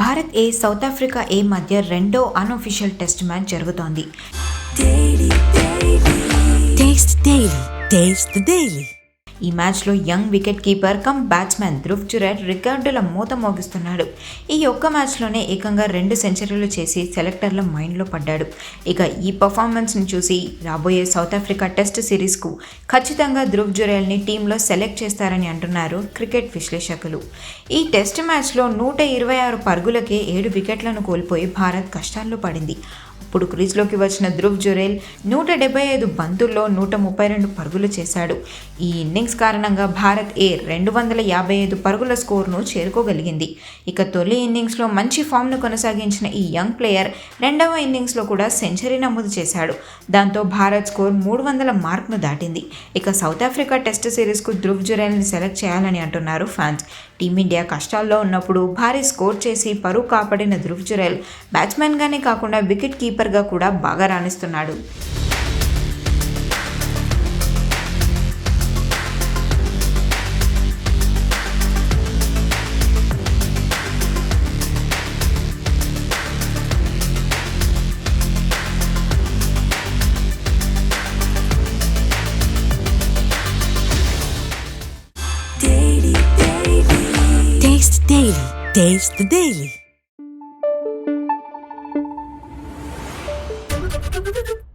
Bharat A South Africa A మధ్య రెండో unofficial test match జరుగుతోంది. ఈ మ్యాచ్లో young wicket keeper cum batsmen Dhruv Jurel రికార్డుల మూత మోగిస్తున్నాడు. ఈ ఒక్క మ్యాచ్లోనే ఏకంగా రెండు సెంచరీలు చేసి సెలెక్టర్ల మైండ్లో పడ్డాడు. ఇక ఈ పర్ఫార్మెన్స్ని చూసి రాబోయే సౌత్ ఆఫ్రికా టెస్ట్ సిరీస్కు ఖచ్చితంగా ధ్రువ్ జురేల్ని టీంలో సెలెక్ట్ చేస్తారని అంటున్నారు క్రికెట్ విశ్లేషకులు. ఈ టెస్ట్ మ్యాచ్లో నూట ఇరవై ఆరు పరుగులకే ఏడు వికెట్లను కోల్పోయి భారత్ కష్టాల్లో పడింది. ఇప్పుడు క్రీజ్లోకి వచ్చిన ధ్రువ్ జురేల్ నూట డెబ్బై ఐదు బంతుల్లో నూట ముప్పై రెండు పరుగులు చేశాడు. ఈ ఇన్నింగ్స్ కారణంగా భారత్ ఏ రెండు వందల యాభై ఐదు పరుగుల స్కోర్ను చేరుకోగలిగింది. ఇక తొలి ఇన్నింగ్స్లో మంచి ఫామ్ను కొనసాగించిన ఈ యంగ్ ప్లేయర్ రెండవ ఇన్నింగ్స్లో కూడా సెంచరీ నమోదు చేశాడు. దాంతో భారత్ స్కోర్ మూడు వందల మార్క్ను దాటింది. ఇక సౌత్ ఆఫ్రికా టెస్ట్ సిరీస్కు ధ్రువ్ జురేల్ని సెలెక్ట్ చేయాలని అంటున్నారు ఫ్యాన్స్. టీమిండియా కష్టాల్లో ఉన్నప్పుడు భారీ స్కోర్ చేసి పరువు కాపాడిన ధ్రువ్ జురేల్ బ్యాట్స్మెన్గానే కాకుండా వికెట్ కీపర్గా కూడా బాగా రాణిస్తున్నాడు Taste the daily. Thank you.